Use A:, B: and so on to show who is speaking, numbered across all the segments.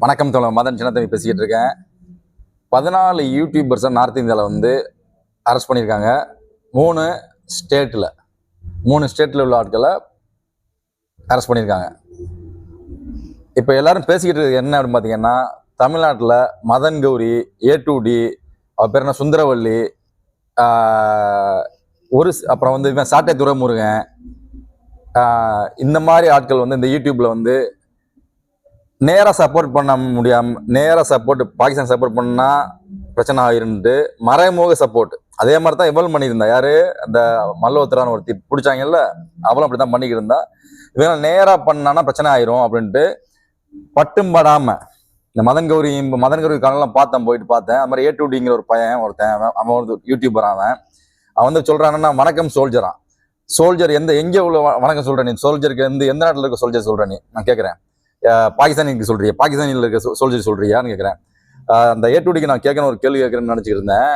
A: வணக்கம் தோழர் மதன் சின்னத்தம்பி பேசிக்கிட்டு இருக்கேன். பதினாலு யூடியூபர்ஸை நார்த் இந்தியாவில் வந்து அரெஸ்ட் பண்ணியிருக்காங்க. மூணு ஸ்டேட்டில் மூணு ஸ்டேட்டில் உள்ள ஆட்களை அரெஸ்ட் பண்ணியிருக்காங்க. இப்போ எல்லாரும் பேசிக்கிட்டு இருக்கு என்ன அப்படின்னு பார்த்தீங்கன்னா தமிழ்நாட்டில் Madan Gowri A to D அவர் பேர் என்ன சுந்தரவல்லி ஒரு அப்புறம் வந்து இவன் சாட்டை துறைமுருகன் இந்த மாதிரி ஆட்கள் வந்து இந்த யூடியூப்பில் வந்து நேராக சப்போர்ட் பண்ண முடியாம நேராக சப்போர்ட் பாகிஸ்தான் சப்போர்ட் பண்ணா பிரச்சனை ஆயிருன்ட்டு மறைமுக சப்போர்ட் அதே மாதிரி தான் இவள் பண்ணியிருந்தா. யாரு? அந்த மல்லோத்திரான்னு ஒருத்தி பிடிச்சாங்கல்ல அவளும் அப்படிதான் பண்ணிக்கிட்டு இருந்தா. இவங்க நேராக பண்ணானா பிரச்சனை ஆயிரும் அப்படின்ட்டு பட்டும் படாம இந்த மதன் கௌரி மதன் கௌரி காலெல்லாம் பார்த்தேன் போயிட்டு பார்த்தேன். அது மாதிரி ஏ டூடிங்கிற ஒரு பையன் ஒருத்தன் அவன் அவன் ஒரு யூடியூபர் அவன். அவன் வந்து சொல்றான்னா வணக்கம் சோல்ஜரான் சோல்ஜர் எந்த எங்கே உள்ள வணக்கம் சொல்கிறேன் நீ? சோல்ஜருக்கு எந்த எந்த நாட்டில் இருக்க சோல்ஜர் சொல்கிறேன் நீ? நான் கேட்குறேன் பாகிஸ்தானிக்கு சொல்றியா? பாகிஸ்தானில் இருக்க சோல்ஜர் சொல்றியான்னு கேட்குறேன் அந்த ஏ நான் கேட்கணும் ஒரு கேள்வி கேட்குறேன்னு நினச்சிக்கிட்டு இருந்தேன்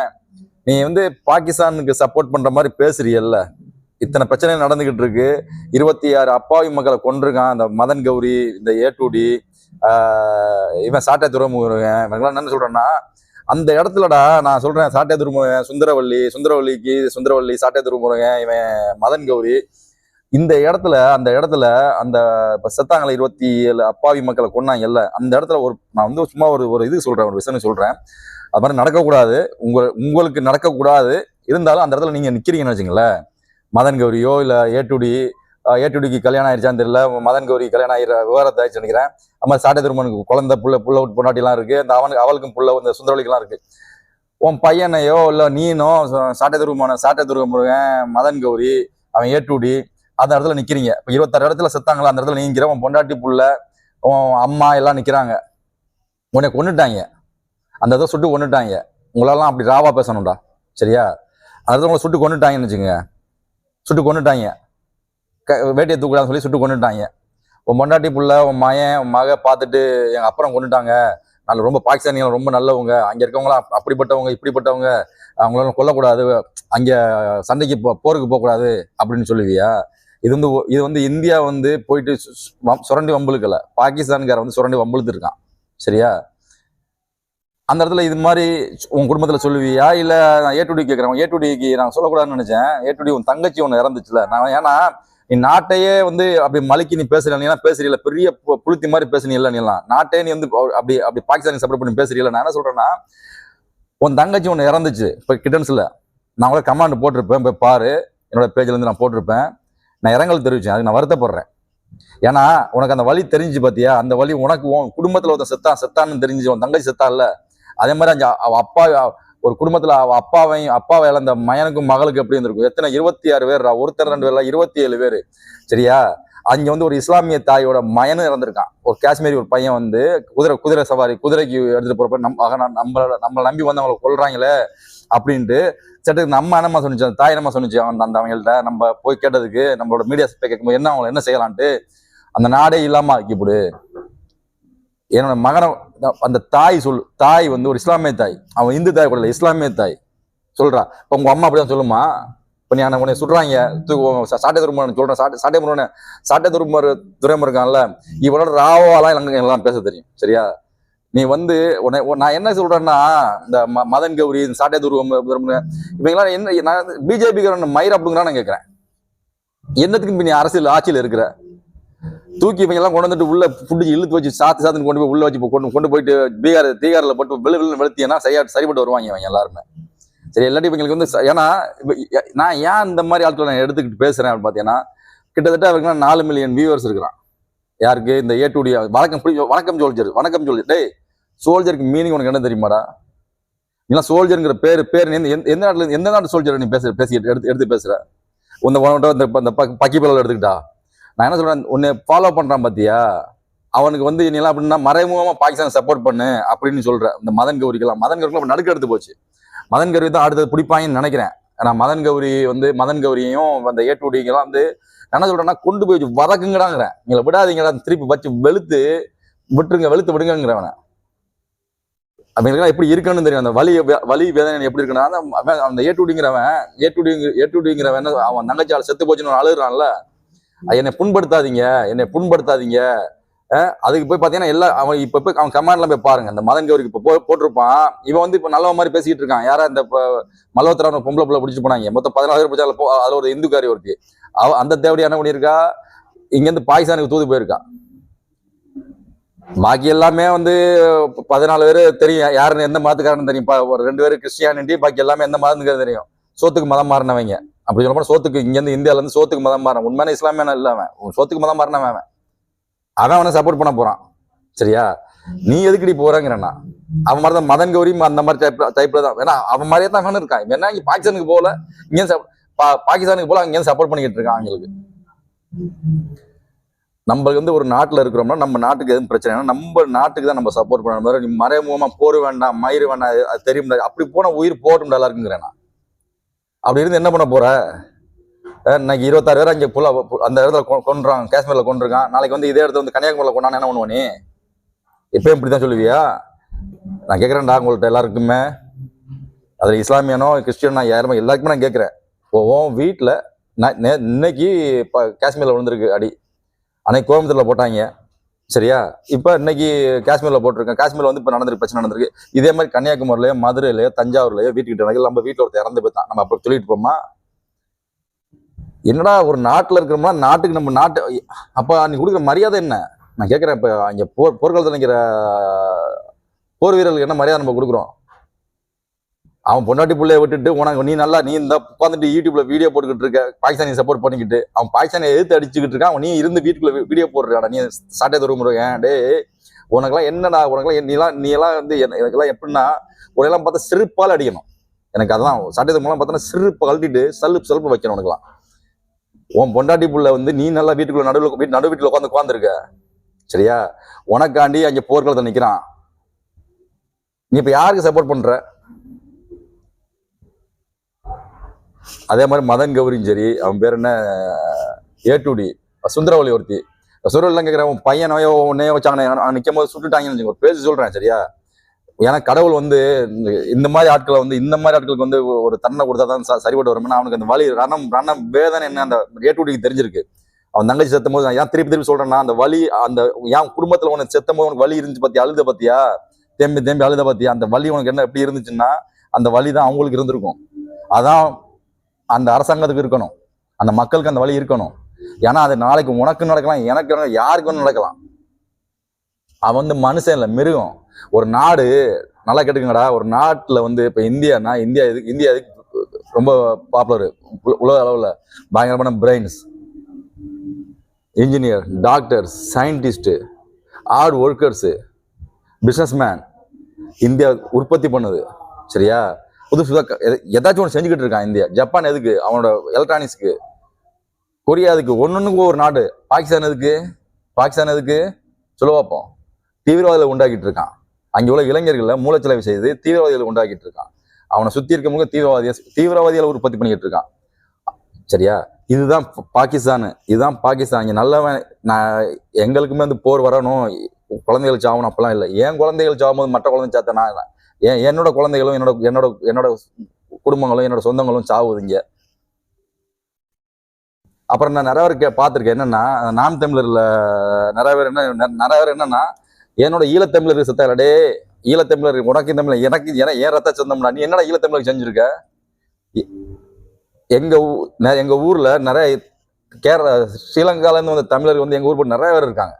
A: நீ வந்து பாகிஸ்தானுக்கு சப்போர்ட் பண்ணுற மாதிரி பேசுறியல்ல. இத்தனை பிரச்சனை நடந்துகிட்டு இருக்கு. இருபத்தி ஆறு அப்பாவி மக்களை கொண்டிருக்கான் அந்த மதன் கௌரி இந்த ஏ இவன் சாட்டை துறைமுருகன் இவங்களாம் என்ன சொல்றேன்னா அந்த இடத்துலடா நான் சொல்றேன் சாட்டை துறைமுருகன் சுந்தரவல்லி சுந்தரவல்லிக்கு சுந்தரவல்லி சாட்டை துறைமுருகன் இவன் மதன் கௌரி இந்த இடத்துல அந்த இடத்துல அந்த இப்போ செத்தாங்களே இருபத்தி ஏழு அப்பாவி மக்களை கொன்னாங்கல்ல அந்த இடத்துல ஒரு நான் வந்து சும்மா ஒரு ஒரு இது சொல்கிறேன் ஒரு விஷயம் சொல்கிறேன் அது மாதிரி நடக்கக்கூடாது. உங்கள் உங்களுக்கு நடக்கக்கூடாது. இருந்தாலும் அந்த இடத்துல நீங்கள் நிற்கிறீங்கன்னு வச்சுங்களேன் மதன் கௌரியோ இல்லை ஏட்டுடி ஏட்டுடிக்கு கல்யாணம் ஆயிடுச்சான்னு தெரியல மதன் கௌரி கல்யாணம் ஆகிற விவரத்தை ஆயிடுச்சு நினைக்கிறேன். மாதிரி சாட்டை திருமனுக்கு குழந்தை புள்ள புள்ள விட்டு பொண்டாட்டிலாம் இருக்குது அந்த அவனுக்கு அவளுக்கும் புள்ள இந்த சுந்தரவழிக்கெல்லாம் இருக்குது உன் பையனையோ இல்லை நீனோ சாட்டை திருமணம் சாட்டை துருவமுருகன் மதன் கௌரி அவன் ஏட்டுடி அந்த இடத்துல நிக்கிறீங்க. இப்போ இருபத்தாறு இடத்துல செத்தாங்களா அந்த இடத்துல நீங்கிற உன் பொண்டாட்டி புள்ள உன் அம்மா எல்லாம் நிற்கிறாங்க உன்னை கொண்டுட்டாங்க அந்த இதை சுட்டு கொன்னுட்டாங்க. உங்களெல்லாம் அப்படி ராவா பேசணும்டா. சரியா? அந்த இடத்துல உங்களை சுட்டு கொண்டுட்டாங்கன்னு வச்சுங்க சுட்டு கொண்டுட்டாங்க க வேட்டையை தூக்கூடாதுன்னு சொல்லி சுட்டு கொண்டுட்டாங்க உன் பொண்டாட்டி புள்ள உன் மயன் உன் மக பார்த்துட்டு எங்கள் அப்புறம் கொண்டுட்டாங்க நல்ல ரொம்ப பாகிஸ்தானிகள் ரொம்ப நல்லவங்க. அங்கே இருக்கவங்களாம் அப்படிப்பட்டவங்க இப்படிப்பட்டவங்க. அவங்களால கொல்லக்கூடாது. அங்கே சண்டைக்கு போ போருக்கு போகக்கூடாது அப்படின்னு சொல்லுவியா? இது வந்து ஒ- இது வந்து இந்தியா வந்து போயிட்டு சு- சுரண்டி வம்புழுக்கல பாகிஸ்தான்கார வந்து சுரண்டி வம்புழுத்துருக்கான் சரியா? அந்த இடத்துல இது மாதிரி உன் குடும்பத்தில் சொல்லுவியா? இல்லை நான் ஏ டுடி ஏடுடிக்கு ஏ டுடிக்கு நான் சொல்லக்கூடாதுன்னு நினச்சேன். ஏ டுடி உன் தங்கச்சி ஒன்று இறந்துச்சுல. நான் ஏன்னா நீ நாட்டையே வந்து அப்படி மலைக்கு நீ பேசுற நீ பேசுறீல. பெரிய பு- புளுத்தி மாதிரி பேசுனீல்ல நீலாம் நாட்டையே நீ வந்து அப்படி அப்படி பாகிஸ்தானுக்கு சப்போர்ட் பண்ணி பேசுறீல நான் என்ன சொல்கிறேன்னா உன் தங்கச்சி ஒன்று இறந்துச்சு. இப்போ கிட்டன்ஸில் நான் கூட கமாண்ட் போட்டிருப்பேன். போய் பாரு. என்னோட பேஜ்லேருந்து நான் போட்டிருப்பேன். நான் இரங்கல் தெரிவிச்சேன். அதுக்கு நான் வருத்தப்படுறேன். ஏன்னா உனக்கு அந்த வழி தெரிஞ்சு பார்த்தியா அந்த வழி உனக்கு உன் குடும்பத்துல ஒருத்தன் செத்தான் செத்தான்னு தெரிஞ்சு உன் தங்கச்சி செத்தான்ல அதே மாதிரி அந்த அவ அப்பா ஒரு குடும்பத்துல அவ அப்பாவையும் அப்பாவை இழந்த மயனுக்கும் மகளுக்கு எப்படி இருந்திருக்கும்? எத்தனை? இருபத்தி ஆறு பேர் ஒருத்தர் ரெண்டு பேர்ல இருபத்தி ஏழு பேர். சரியா? அங்க வந்து ஒரு இஸ்லாமிய தாயோட மயனும் இறந்திருக்கான். ஒரு காஷ்மீரி ஒரு பையன் வந்து குதிரை குதிரை சவாரி குதிரைக்கு எடுத்துட்டு போறப்ப நம்ம நம்மள நம்மளை நம்பி வந்து அவங்களை கொள்றாங்களே அப்படின்ட்டு சட்டத்துக்கு நம்ம என்னம்மா சொன்னிச்சு அந்த தாய் என்னம்மா சொன்னிச்சு அந்த அந்த அவங்கள்ட்ட நம்ம போய் கேட்டதுக்கு நம்மளோட மீடியாஸ் போய் கேட்கும்போது என்ன அவங்களை என்ன செய்யலான்ட்டு அந்த நாடே இல்லாமல் ஆக்கிவிடு என்னோட மகனை அந்த தாய் சொல் தாய் வந்து ஒரு இஸ்லாமிய தாய். அவன் இந்து தாய் கூட இல்லை இஸ்லாமிய தாய். சொல்றா. இப்போ உங்க அம்மா அப்படிதான் சொல்லுமா? இப்போ நீ உன்னை சுடுறாங்க. தூக்கு- சாட்டை துருமன் சொல்கிறேன் சாட்டை சாட்டை முருகன் சாட்டை துருமர் துறைமுறை இருக்கான்ல இவனோட ராவாலாம் எனக்கு எல்லாம் பேச தெரியும். சரியா? நீ வந்து உன்னை நான் என்ன சொல்றேன்னா இந்த ம- மதன் கௌரி இந்த சாட்டை துருவம் இவங்கெல்லாம் என்ன நான் பிஜேபிக்காரன் மயிர் அப்படிங்கிறான் நான் கேட்கறேன். என்னத்துக்கு நீ அரசியல் ஆட்சியில் இருக்கிற? தூக்கி இவங்க எல்லாம் கொண்டு வந்துட்டு உள்ள புடிச்சு இழுத்து வச்சு சாத்து சாத்துன்னு கொண்டு போய் உள்ள வச்சு கொண்டு கொண்டு போயிட்டு பீகார் தீகாரில் போட்டு வெளு வெளு வெளுத்தியன்னா சரியா சரிபட்டு வருவாங்க இவங்க எல்லாருமே. சரி இல்லாட்டி இவங்களுக்கு வந்து ஏன்னா நான் ஏன் இந்த மாதிரி ஆட்களை நான் எடுத்துக்கிட்டு பேசுறேன் அப்படின்னு பார்த்தீங்கன்னா கிட்டத்தட்ட அவருக்கு நாலு மில்லியன் வியூவர்ஸ் இருக்கிறான். யாருக்கு? இந்த ஏ டுடி வணக்கம் வணக்கம் சோல்ஜர் வணக்கம் சொல்லிச்சு டேய் சோல்ஜருக்கு மீனிங் உனக்கு என்ன தெரியுமாடா? ஏன்னா சோல்ஜருங்கிற பேர் பேர் நீ எந்த எந்த- நாட்டில் நாட்டுல எந்த நாட்டு சோல்ஜர் நீ பேச பேசி எடுத்து எடுத்து பேசுற? உந்த உன்கிட்ட இந்த இந்த பக்கி பிள்ளை எடுத்துக்கிட்டா? நான் என்ன சொல்றேன் உன்னை ஃபாலோ பண்றான் பாத்தியா? அவனுக்கு வந்து நீ எல்லாம் அப்படின்னா மறைமுகமா பாகிஸ்தான் சப்போர்ட் பண்ணு அப்படின்னு சொல்ற. இந்த மதன் கௌரிக்கெல்லாம் மதன் கௌரிக்கெல்லாம் நடுக்க எடுத்து போச்சு. மதன் கௌரி தான் அடுத்தது பிடிப்பாங்கன்னு நினைக்கிறேன். ஏன்னா மதன் கௌரி வந்து மதன் கௌரியையும் அந்த ஏட்டுடிங்கெல்லாம் வந்து என்ன சொல்றேன்னா கொண்டு போய் வதக்குங்கடாங்கிறேன். நீங்களை விடாதீங்கடா திருப்பி வச்சு வெளுத்து விட்டுருங்க வெளுத்து விடுங்கிறவனை அவங்களுக்குலாம் எப்படி இருக்குன்னு தெரியும். அந்த வலி வலி வேதனை எப்படி இருக்குன்னா அந்த அவன் அந்த ஏட்டுடிங்கிறவன் ஏட்டுடி ஏட்டுடிங்கிறவன் என்ன அவன் தங்கச்சால செத்து போச்சுன்னு அழுகுறான்ல. என்னை புண்படுத்தாதீங்க என்னை புண்படுத்தாதீங்க. அதுக்கு போய் பார்த்தீங்கன்னா எல்லா அவன் இப்போ போய் அவன் கமாண்ட்ல போய் பாருங்க. அந்த மதன் கௌரிக்கு இப்போ போ- போட்டிருப்பான். இவன் வந்து இப்போ நல்ல மாதிரி பேசிக்கிட்டு இருக்கான். யாரா இந்த மல்லோத்தரன் பொம்பளை பிள்ளை பிடிச்சி போனாங்க. மொத்தம் பதினாறு பேர் பிடிச்சால போ அதில் ஒரு இந்துக்காரி ஒருத்தி. அவ அந்த தேவடி என்ன பண்ணியிருக்கா? இங்கேருந்து பாகிஸ்தானுக்கு தூது போயிருக்கா. பாக்கி எல்லாமே வந்து பதினாலு பேர் தெரியும். யாருன்னு எந்த மதத்துக்காரன்னு தெரியும். ஒரு ரெண்டு பேர் கிறிஸ்டியானிட்டி பாக்கி எல்லாமே எந்த மதத்துக்கு தெரியும். சோத்துக்கு மதம் மாறினவங்க. அப்படி சொல்ல சோத்துக்கு இங்கேருந்து இந்தியால இருந்து சோத்துக்கு மதம் மாறின உண்மையான இஸ்லாமியான இல்லாமல் உன் சோத்துக்கு மதம் மாறினவன் அவன். அவன் அவனை சப்போர்ட் பண்ண போறான். சரியா? நீ எதுக்கடி போறங்கிறனா அவன் மாதிரி தான் மதன் கௌரி அந்த மாதிரி டைப்ல டைப்ல தான் ஏன்னா அவன் மாதிரியே தான் அவன் இருக்கான். இவன் என்ன பாகிஸ்தானுக்கு போகல இங்கே பாகிஸ்தானுக்கு போகல அங்கேயும் சப்போர்ட் பண்ணிக்கிட்டு இருக்கான் அவங்களுக்கு. நம்மளுக்கு வந்து ஒரு நாட்டில் இருக்கிறோம்னா நம்ம நாட்டுக்கு எதுவும் பிரச்சனை இல்லைன்னா நம்ம நாட்டுக்கு தான் நம்ம சப்போர்ட் பண்ணுற நீ மறைமுகமாக போர் வேண்டாம் மயிறு வேண்டாம் அது- தெரியும். அப்படி போனால் உயிர் போட்டும் நல்லா இருக்குங்கிறேன் நான். அப்படி இருந்து என்ன பண்ண போற? இன்னைக்கு இருபத்தாறு பேர் அங்கே புள்ள அந்த இடத்துல கொ- காஷ்மீரில் கொண்டிருக்கான் நாளைக்கு வந்து இதே இடத்துல வந்து கன்னியாகுமரியில் கொண்டான்னு என்ன பண்ணுவ நீ? இப்பயும் இப்படி தான் சொல்லுவியா? நான் கேட்குறேன்டா உங்கள்கிட்ட எல்லாருக்குமே. அதில் இஸ்லாமியனோ கிறிஸ்டியனோ யாருமே எல்லாருக்குமே நான் கேட்குறேன் ஓ வீட்டில் நான் நே- இன்னைக்கு இப்போ காஷ்மீரில் விழுந்திருக்கு அடி. அன்னைக்கு கோயம்புத்தூர்ல போட்டாங்க. சரியா? இப்போ இன்னைக்கு காஷ்மீர்ல போட்டிருக்கேன். காஷ்மீர்ல வந்து இப்போ நடந்திருக்கு பிரச்சனை நடந்திருக்கு. இதே மாதிரி கன்னியாகுமரிலையோ மதுரையிலையோ தஞ்சாவூர்லையோ வீட்டுக்கிட்ட நடக்கல நம்ம வீட்டில் ஒருத்தர் இறந்து போய்த்தான் நம்ம அப்போ சொல்லிட்டு போமா? என்னடா ஒரு நாட்டில் இருக்கிறோம்னா நாட்டுக்கு நம்ம நாட்டு அப்போ அன்னைக்கு கொடுக்குற மரியாதை என்ன? நான் கேட்குறேன் இப்போ அங்கே போர் போர்க்காலத்தில் நிற்கிற போர் வீரர்களுக்கு என்ன மரியாதை நம்ம கொடுக்குறோம்? அவன் பொண்டாட்டி பிள்ளைய விட்டுட்டு உனக்கு நீ நல்லா நீ இந்த உட்காந்துட்டு யூடியூப்ல வீடியோ போட்டுக்கிட்டு இருக்க பாகிஸ்தானி சப்போர்ட் பண்ணிக்கிட்டு. அவன் பாகிஸ்தானை எதிர்த்து அடிச்சுக்கிட்டு இருக்கான். அவன் நீ இருந்து வீட்டுக்குள்ள வீடியோ போடுறாடா நீ சாட்டை தருமுருகன் டே உனக்கெல்லாம் என்னடா உனக்கெல்லாம் என் நீலாம் நீ எல்லாம் வந்து என்ன- எனக்கெல்லாம் எப்படின்னா உனையெல்லாம் பார்த்தா சிறுப்பால் அடிக்கணும். எனக்கு அதான் சாட்டை தருமுலாம் பார்த்தோன்னா சிறுப்பு கழட்டிட்டு சலுப்பு சலுப்பு வைக்கணும் உனக்கெல்லாம். உன் பொண்டாட்டி புள்ள வந்து நீ நல்லா வீட்டுக்குள்ள நடுவில் வீட்டு நடு வீட்டில் உட்காந்து உட்காந்துருக்க சரியா? உனக்காண்டி அங்கே போர்க்களத்தை நிற்கிறான் நீ இப்போ யாருக்கு சப்போர்ட் பண்ணுற அதே மாதிரி மதன் கௌரியும் சரி அவன் பேர் என்ன? ஏ டு சுந்தரவழி ஒருத்தி. சுந்தரவழிலாம் கேட்குறேன் உன் பையனையோ உன்னையோ வச்சாங்கன்னா நிற்கும் போது சுட்டுட்டாங்கன்னு வச்சுக்கோ, ஒரு பேசி சொல்றேன் சரியா? ஏன்னா கடவுள் வந்து இந்த- மாதிரி ஆட்களை வந்து இந்த மாதிரி ஆட்களுக்கு வந்து ஒரு தண்டனை கொடுத்தா தான் சரிபட்டு வரும்னா அவனுக்கு அந்த வலி ரணம் ரணம் வேதனை என்ன அந்த ஏ தெரிஞ்சிருக்கு. அவன் தங்கச்சி செத்தும் போது ஏன் திருப்பி திருப்பி சொல்றேன்னா அந்த வலி அந்த என் குடும்பத்தில் உனக்கு செத்தும் போது உனக்கு வலி இருந்துச்சு பற்றி அழுத பார்த்தியா தேம்பி தேம்பி அழுத பார்த்தியா அந்த வலி உனக்கு என்ன எப்படி இருந்துச்சுன்னா அந்த வலி தான் அவங்களுக்கு இருந்திருக்கும். அதான் அந்த அரசாங்கத்துக்கு இருக்கணும். அந்த மக்களுக்கு அந்த வழி இருக்கணும். ஏன்னா அது நாளைக்கு உனக்கு நடக்கலாம் எனக்கு யாருக்கு நடக்கலாம். அவன் வந்து மனுஷன் இல்லை மிருகம். ஒரு நாடு நல்லா கேட்டுக்கங்கடா. ஒரு நாட்டில் வந்து இப்போ இந்தியானா இந்தியா எதுக்கு இந்தியா இதுக்கு ரொம்ப பாப்புலர் உலக அளவில் பயங்கரமான brains engineer doctors scientist hard workers businessman India உற்பத்தி பண்ணுது. சரியா? புது புதுசாக ஏதாச்சும் ஒன்று செஞ்சுக்கிட்டு இருக்கான் இந்தியா. ஜப்பான் எதுக்கு? அவனோட எலக்ட்ரானிக்ஸ்க்கு கொரியா எதுக்கு? ஒன்னொன்னுக்கு ஒரு நாடு. பாகிஸ்தான் எதுக்கு? பாகிஸ்தான் எதுக்கு? சொல்ல பார்ப்போம். தீவிரவாதிகளை உண்டாக்கிட்டு இருக்கான். அங்கே உள்ள இளைஞர்களை மூலச்செலவு செய்து தீவிரவாதிகளை உண்டாக்கிட்டு இருக்கான். அவனை சுற்றி இருக்கவங்க தீவிரவாதியை தீவிரவாதிகளை உற்பத்தி பண்ணிக்கிட்டு இருக்கான். சரியா? இதுதான் பாகிஸ்தானு பாகிஸ்தான். இதுதான் பாகிஸ்தான். இங்கே நல்லவன் நான் எங்களுக்குமே வந்து போர் வரணும். குழந்தைகள் சாகணும் அப்பெல்லாம் இல்லை. ஏன் குழந்தைகள் சாகும்போது மற்ற குழந்தை சாத்த ஏன் என்னோட குழந்தைகளும் என்னோட என்னோட என்னோட குடும்பங்களும் என்னோட சொந்தங்களும் சாவுது இங்கே. அப்புறம் நான் நிறைய பேர் கே பார்த்துருக்கேன். என்னன்னா நாம் தமிழர்ல நிறைய பேர் என்ன நெ- நிறைய பேர் என்னன்னா என்னோட ஈழத்தமிழர் செத்தால ஈழத்தமிழர் உனக்கு தமிழ் எனக்கு என ஏன் ரத்த சொந்தம்டா நீ என்னடா ஈழத்தமிழருக்கு செஞ்சிருக்க? எங்கள் எங்க ஊ- நெ- எங்க ஊர்ல நிறைய கேரளா ஸ்ரீலங்காலேருந்து வந்த தமிழர் வந்து எங்கள் ஊர் போட்டு நிறைய பேர் இருக்காங்க.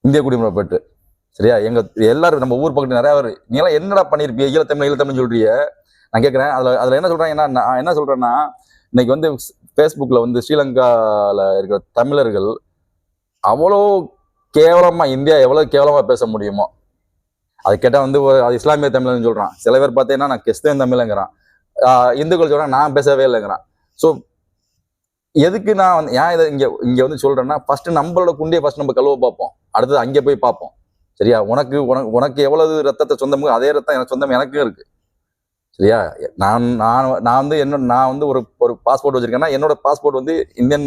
A: இந்திய குடிமுறை பெற்று சரியா? எங்க எல்லாரும் நம்ம ஊர் பக்கத்து நிறைய பேர் நீ எல்லாம் என்னடா பண்ணிருப்பிய? ஈழத்தமிழ் தமிழ் சொல்றிய நான் கேட்கறேன் அதுல அதுல என்ன சொல்றாங்கன்னா நான் என்ன சொல்றேன்னா இன்னைக்கு வந்து ஃபேஸ்புக்கில் வந்து ஸ்ரீலங்கால இருக்கிற தமிழர்கள் அவ்வளோ கேவலமா இந்தியா எவ்வளவு கேவலமா பேச முடியுமோ? அது கேட்டா வந்து ஒரு அது இஸ்லாமிய தமிழர்னு சொல்றான். சில பேர் பார்த்தீங்கன்னா நான் கிறிஸ்தவன் தமிழ்ங்கிறான். இந்துக்கள் சொல்றான் நான் பேசவே இல்லைங்கிறான். ஸோ எதுக்கு நான் வந்து ஏன் இதை இங்க இங்க வந்து சொல்றேன்னா ஃபர்ஸ்ட் நம்மளோட குண்டியை ஃபர்ஸ்ட் நம்ம கழுவ பார்ப்போம். அடுத்தது அங்கே போய் பார்ப்போம். சரியா? உனக்கு உனக்கு உனக்கு எவ்வளவு ரத்தத்தை சொந்தமோ அதே ரத்தம் எனக்கு சொந்தம் எனக்கும் இருக்கு. சரியா? நான் நான் நான் வந்து என்ன நான் வந்து ஒரு ஒரு பாஸ்போர்ட் வச்சிருக்கேன்னா என்னோட பாஸ்போர்ட் வந்து இந்தியன்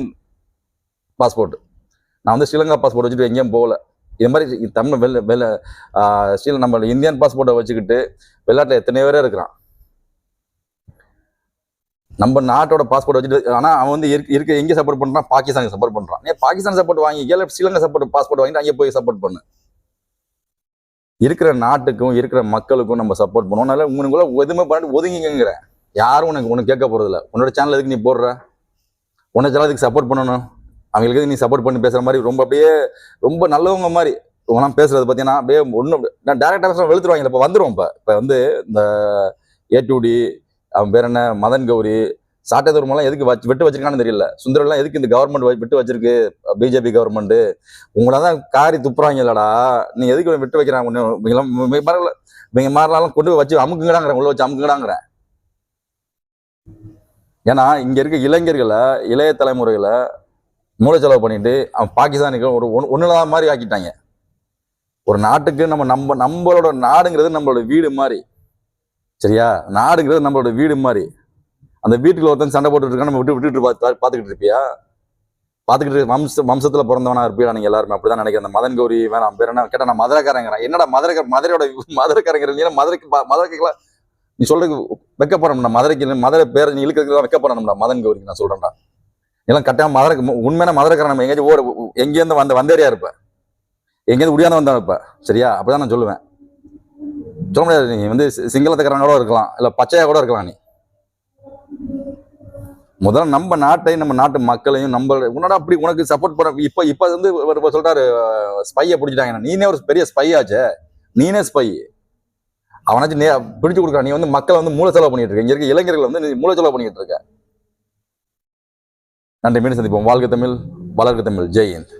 A: பாஸ்போர்ட் நான் வந்து ஸ்ரீலங்கா பாஸ்போர்ட் வச்சுட்டு எங்கேயும் போகல. இது மாதிரி தமிழ் வெளில வெளில ஸ்ரீல நம்ம இந்தியன் பாஸ்போர்ட்டை வச்சுக்கிட்டு வெளிநாட்டில் எத்தனை பேரே இருக்கிறான். நம்ம நாட்டோட பாஸ்போர்ட் வச்சுட்டு ஆனால் அவன் வந்து இருக்க இருக்க எங்கே சப்போர்ட் பண்ணுறான் பாகிஸ்தானுக்கு சப்போர்ட் பண்ணுறான் ஏன் பாகிஸ்தான் சப்போர்ட் வாங்கி இல்ல ஸ்ரீலங்கா சப்போர்ட் பாஸ்போர்ட் வாங்கிட்டு அங்கே போய் சப்போர்ட் பண்ணு. இருக்கிற நாட்டுக்கும் இருக்கிற மக்களுக்கும் நம்ம சப்போர்ட் பண்ணுவோம். அதனால உனக்குள்ள எதுவுமே பண்ணிட்டு ஒதுங்கிங்கிறேன் யாரும் உனக்கு ஒன்று கேட்க போறது உன்னோட சேனல் எதுக்கு நீ போடுற? உன்னோட சேனல் அதுக்கு சப்போர்ட் பண்ணணும்? அவங்களுக்கு நீ சப்போர்ட் பண்ணி பேசுகிற மாதிரி ரொம்ப அப்படியே ரொம்ப நல்லவங்க மாதிரி. உங்களாம் பேசுறது பார்த்தீங்கன்னா அப்படியே ஒன்றும் நான் டேரக்டாக பேசுகிறேன் வெளுத்துருவாங்க. இப்போ வந்துடுவோம் இப்போ. இப்போ வந்து இந்த ஏடிடி அவன் பேர் என்ன? மதன் கௌரி சாட்டையதூர்மெல்லாம் எதுக்கு வச்சு விட்டு வச்சிருக்கான்னு தெரியல. சுந்தரெல்லாம் எதுக்கு இந்த கவர்மெண்ட் விட்டு வச்சிருக்கு? பிஜேபி கவர்மெண்ட் உங்களை தான் காரி துப்புறாங்க இல்லடா. நீ எதுக்கு விட்டு வைக்கிறாங்க? ஒன்று இவங்க மாதிரிலாம் கொண்டு போய் வச்சு அமுக்குங்கடாங்கிறேன். உள்ள வச்சு அமுக்குங்கடாங்கிறேன். ஏன்னா இங்க இருக்க இளைஞர்களை இளைய தலைமுறைகளை மூளைச்செலவு பண்ணிட்டு அவன் பாகிஸ்தானுக்கு ஒரு ஒன்று ஒன்றுலாம் மாதிரி ஆக்கிட்டாங்க. ஒரு நாட்டுக்கு நம்ம நம்ம நம்மளோட நாடுங்கிறது நம்மளோட வீடு மாதிரி. சரியா? நாடுங்கிறது நம்மளோட வீடு மாதிரி. அந்த வீட்டுக்குள்ள ஒருத்தன் சண்டை போட்டுட்டு இருக்கான் நம்ம விட்டு விட்டுட்டு பார்த்து பார்த்துக்கிட்டு இருப்பியா? பார்த்துக்கிட்டு வம்ச வம்சத்தில் பிறந்தவனா இருப்பியா நீங்க எல்லாருமே? அப்படிதான் நினைக்கிறேன். அந்த மதன் கௌரி வேணாம் பேர் என்ன? கேட்டா நான் மதுரைக்காரங்கிறேன். என்னடா மதுரை மதுரையோட மதுரைக்காரங்கிற நீ மதுரைக்கு பா- மதுரைக்குலாம் நீ சொல்றது வைக்கப்படணும்டா மதுரைக்கு மதுரை பேர் நீ இழுக்கிறதுக்கு தான் வைக்கப்படணும்டா மதன் கௌரிக்கு நான் சொல்கிறேன்டா எல்லாம் கட்டாயம் மதுரை உண்மையான மதுரைக்காரன் நம்ம எங்கேயாச்சும் ஓட எங்கேருந்து வந்த வந்தேரியா இருப்பேன் எங்கேருந்து உடியாந்து வந்தா இருப்பேன் சரியா? அப்படிதான் நான் சொல்லுவேன். சொல்ல முடியாது. நீ வந்து சிங்களத்துக்காரங்களோட கூட இருக்கலாம் இல்லை பச்சையாக கூட இருக்கலாம் நீ. முதல்ல நம்ம நாட்டை நம்ம நாட்டு மக்களையும் நம்ம உன்னோட அப்படி உனக்கு சப்போர்ட் பண்ண இப்ப இப்ப வந்து இப்ப சொல்றாரு ஸ்பையை பிடிச்சிட்டாங்க. நீனே ஒரு பெரிய ஸ்பை ஆச்சே? நீனே ஸ்பை அவனாச்சும் நே பிடிச்சு கொடுக்குறான் நீ வந்து மக்களை வந்து மூல செலவு பண்ணிட்டு இருக்க. இங்க இருக்க இளைஞர்கள் வந்து நீ மூல செலவு பண்ணிட்டு இருக்க. நன்றி. மீண்டும் சந்திப்போம். வாழ்க தமிழ் வளர்க தமிழ். ஜெய் ஹிந்த்.